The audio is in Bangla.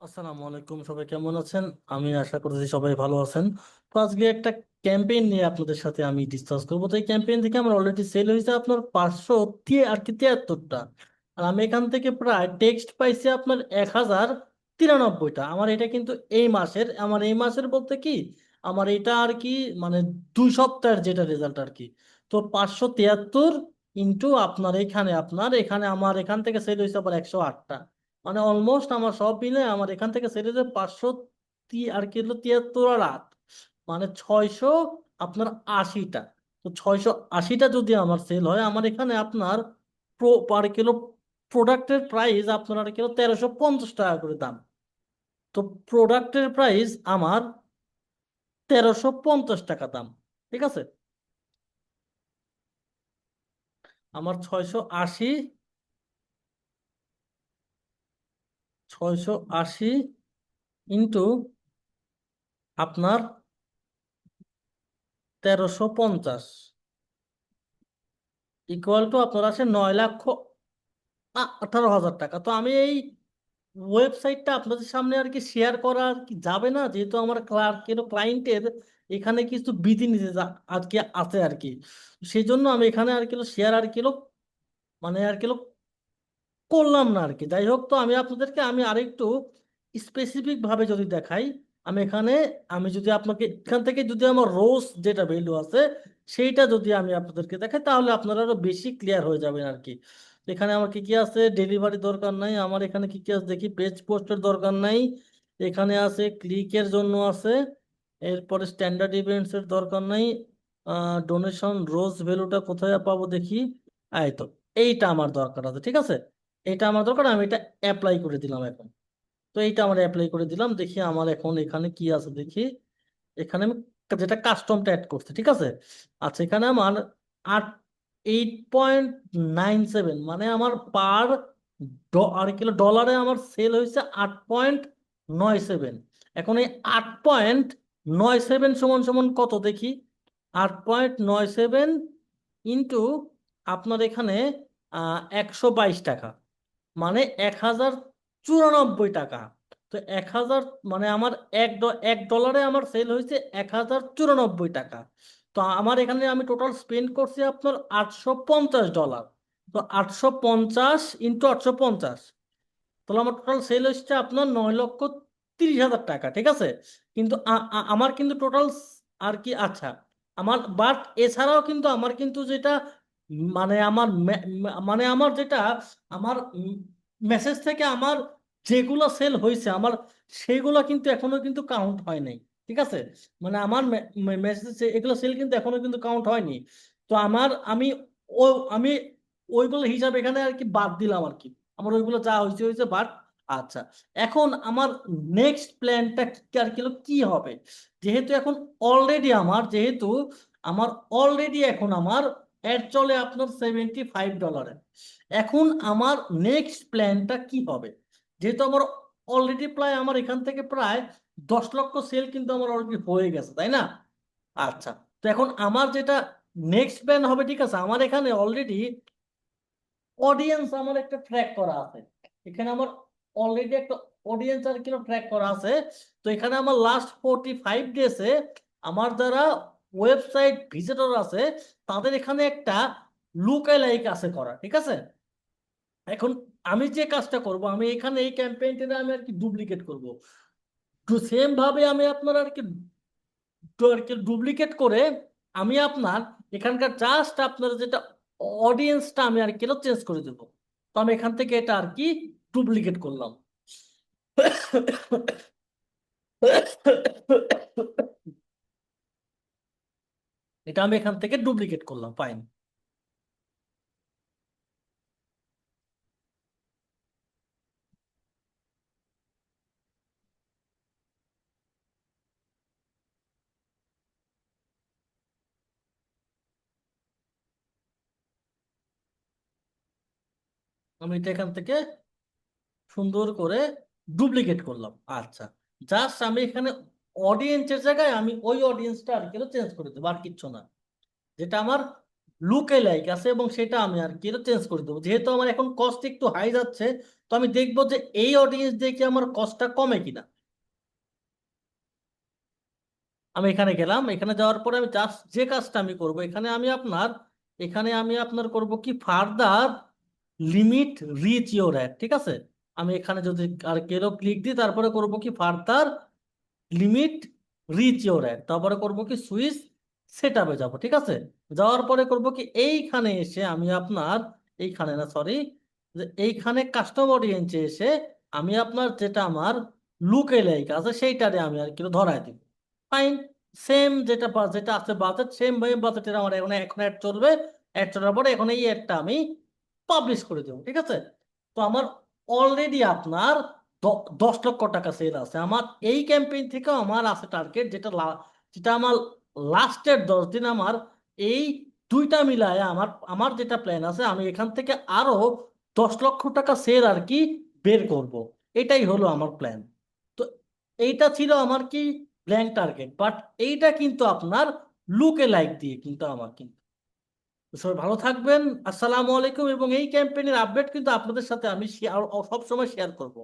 আসসালামু আলাইকুম, সবাই কেমন আছেন? আমি আশা করতেছি সবাই ভালো আছেন। তো আজকে একটা ক্যাম্পেইন নিয়ে আপনাদের সাথে আমি ডিসকাস করব। তো এই ক্যাম্পেইন থেকে আমার অলরেডি সেল হয়েছে আপনার পাঁচশো আর কি তিয়াত্তরটা আর আমি এখান থেকে প্রায় টেক্সট পাইছি আপনার এক হাজার তিরানব্বইটা। আমার এটা কিন্তু এই মাসের, আমার এই মাসের বলতে কি? আমার এটা আর কি মানে দুই সপ্তাহের যেটা রেজাল্ট আর কি। তো পাঁচশো তিয়াত্তর ইন্টু আপনার এখানে আপনার এখানে আমার এখান থেকে সেল হয়েছে আবার একশো আটটা। মানে অলমোস্ট আমার সব মিলে আমার এখান থেকে সেরে যে পাঁচশো আর কিলো তিয়াত্তর আর আট মানে ছয়শো আপনার আশিটা। তো ছয়শো আশিটা যদি আমার সেল হয়, আমার এখানে আপনার প্রো পার কিলো প্রোডাক্টের প্রাইস আপনার আর কিলো তেরোশো পঞ্চাশ টাকা করে দাম। তো প্রোডাক্টের প্রাইস আমার তেরোশো পঞ্চাশ টাকা দাম, ঠিক আছে? আমার ছয়শো আশি ছয়শো আশি ইন্টু আপনার তেরোশো পঞ্চাশ। ইকুয়াল টু আপনার আছে নয় লক্ষ আঠারো হাজার টাকা। তো আমি এই ওয়েবসাইটটা আপনাদের সামনে আর কি শেয়ার করা আর কি যাবে না? যেহেতু আমার ক্লার্কের ক্লায়েন্টের এখানে কিছু বিধিনিষেধ আর কি আছে আর কি। সেই জন্য আমি এখানে আর কি শেয়ার আর কি মানে আর কি করলাম না আর কি যাই হোক, তো আমি আপনাদেরকে, আমি আরেকটু স্পেসিফিক ভাবে যদি দেখাই, আমি এখানে, আমি যদি আপনাকে, এখান থেকে যদি আমার রোজ যেটা ভ্যালু আছে, সেইটা যদি আমি আপনাদেরকে দেখাই, তাহলে আপনারা আরও বেশি ক্লিয়ার হয়ে যাবেন আর কি এখানে আমার কি কি আছে? ডেলিভারি দরকার নাই। আমার এখানে কি কি আছে? দেখি পেজ পোস্টের দরকার নাই। এখানে আছে ক্লিকের জন্য আছে। এরপরে স্ট্যান্ডার্ড ইভেন্টস এর দরকার নাই। ডোনেশন রোজ ভ্যালুটা কোথায় পাবো দেখি? এই তো, এইটা আমার দরকার আছে, ঠিক আছে? এটা আমার দরকার, আমি এটা অ্যাপ্লাই করে দিলাম এখন। তো এইটা আমার অ্যাপ্লাই করে দিলাম, দেখি আমার এখন এখানে কি আছে দেখি। এখানে আমি যেটা কাস্টমটা অ্যাড করছি, ঠিক আছে? আচ্ছা এখানে আমার আট এইট পয়েন্ট নাইন সেভেন মানে আমার পার আর কিলো ডলারে আমার সেল হয়েছে আট পয়েন্ট নয় সেভেন এখন এই আট পয়েন্ট নয় সেভেন সমান সমান কত দেখি? আট পয়েন্ট নয় সেভেন ইন্টু আপনার এখানে একশো বাইশ টাকা। মানে এক হাজার চুরানব্বই টাকা। তো এক হাজার মানে আমার এক এক ডলারে আমার সেল হয়েছে এক হাজার চুরানব্বই টাকা। তো আমার এখানে আমি টোটাল স্পেন্ড করছি আপনার আটশো পঞ্চাশ ডলার তো আটশো পঞ্চাশ ইন্টু আটশো পঞ্চাশ। তাহলে আমার টোটাল সেল হচ্ছে আপনার নয় লক্ষ তিরিশ হাজার টাকা, ঠিক আছে? কিন্তু আমার কিন্তু টোটাল আর কি আচ্ছা আমার বাট এছাড়াও কিন্তু আমার কিন্তু যেটা মানে আমার মানে আমার যেটা, আমার মেসেজ থেকে আমার যেগুলো সেল হয়েছে, আমার সেগুলো কিন্তু এখনও কিন্তু কাউন্ট হয় নাই, ঠিক আছে? মানে আমার মেসেজ এগুলো সেল কিন্তু এখনও কিন্তু কাউন্ট হয়নি। তো আমার, আমি ও, আমি ওইগুলো হিসাব এখানে আর কি বাদ দিলাম আর কি। আমার ওইগুলো যা হয়েছে হয়েছে, বাট আচ্ছা। এখন আমার নেক্সট প্ল্যানটা আর কি কি হবে? যেহেতু এখন অলরেডি আমার, যেহেতু আমার অলরেডি এখন আমার অ্যাড চলে আপনার সেভেন্টি ফাইভ ডলারে এখন আমার নেক্সট প্ল্যানটা কি হবে? যেহেতু আমার অলরেডি প্রায় আমার এখান থেকে প্রায় দশ লক্ষ সেল কিন্তু আমার অলরেডি হয়ে গেছে, তাই না? আচ্ছা তো এখন আমার যেটা নেক্সট প্ল্যান হবে, ঠিক আছে, আমার এখানে অলরেডি অডিয়েন্স আমার একটা ট্র্যাক করা আছে। এখানে আমার অলরেডি একটা অডিয়েন্স আর কিলো ট্র্যাক করা আছে। তো এখানে আমার লাস্ট ফোরটি ফাইভ ডেসে আমার যারা ওয়েবসাইট ভিজিটর আছে তাদের এখানে একটা লুকাই লাইক আছে করা, ঠিক আছে? এখন আমি যে কাজটা করব, আমি এখানে এই ক্যাম্পেইনটা আমি আর কি ডুপ্লিকেট করব। তো সেম ভাবে আমি আপনার আর কি আর কি ডুপ্লিকেট করে আমি আপনার এখানকার জাস্ট আপনার যেটা অডিয়েন্সটা আমি আর কি চেঞ্জ করে দেবো। তো আমি এখান থেকে এটা আর কি ডুপ্লিকেট করলাম। এটা আমি এখান থেকে ডুপ্লিকেট করলাম ফাইন আমি এটা এখান থেকে সুন্দর করে ডুপ্লিকেট করলাম। আচ্ছা জাস্ট আমি এখানে অডিয়েন্সের জায়গায় আমি ওই অডিয়েন্সটা আর কি চেঞ্জ করে দেবো, আর কিচ্ছু না। যেটা আমার লুকে লাইক আছে এবং সেটা আমি আর কি চেঞ্জ করে দেবো। যেহেতু আমার এখন কস্ট একটু হাই যাচ্ছে, তো আমি দেখব যে এই অডিয়েন্স দেখে আমার কস্টটা কমে কিনা। আমি এখানে গেলাম, এখানে যাওয়ার পরে আমি জাস্ট যে কাজটা আমি করব, এখানে আমি আপনার, এখানে আমি আপনার করব কি further limit reach your ad ঠিক আছে? আমি এখানে যদি আর কেরো ক্লিক দিই, তারপরে করব কি further limit reach your ad তারপরে করব কি সুইচ সেট আপে যাব, ঠিক আছে? যাওয়ার পরে করব কি এইখানে এসে আমি আপনার, এইখানে না সরি যে এইখানে কাস্টম অডিয়েন্সে এসে আমি আপনার যেটা আমার লুকে লাইক আছে সেইটারে আমি আর কি ধরাই দিব। ফাইন সেম যেটা যেটা আছে বাজেট সেম ভাবে বাজেটের আমার এখন এখন অ্যাড চলবে। অ্যাড চলার পরে এখন এই অ্যাডটা আমি পাবলিশ করে দেবো, ঠিক আছে? তো আমার অলরেডি আপনার দশ লক্ষ টাকা সেল আছে। আমার এই ক্যাম্পেইন থেকেও আমার আছে টার্গেট যেটা যেটা আমার লাস্টের দশ দিন আমার এই দুইটা মিলায় আমার আমার যেটা প্ল্যান আছে, আমি এখান থেকে আরও দশ লক্ষ টাকা সেল আর কি বের করব। এটাই হলো আমার প্ল্যান তো এইটা ছিল আমার কি ব্ল্যাঙ্ক টার্গেট বাট এইটা কিন্তু আপনার লুকে লাইক দিয়ে কিন্তু আমার কিন্তু। সবাই ভালো থাকবেন, আসসালামু আলাইকুম এবং এই ক্যাম্পেইনের আপডেট কিন্তু আপনাদের সাথে আমি শেয়ার সবসময় শেয়ার করব।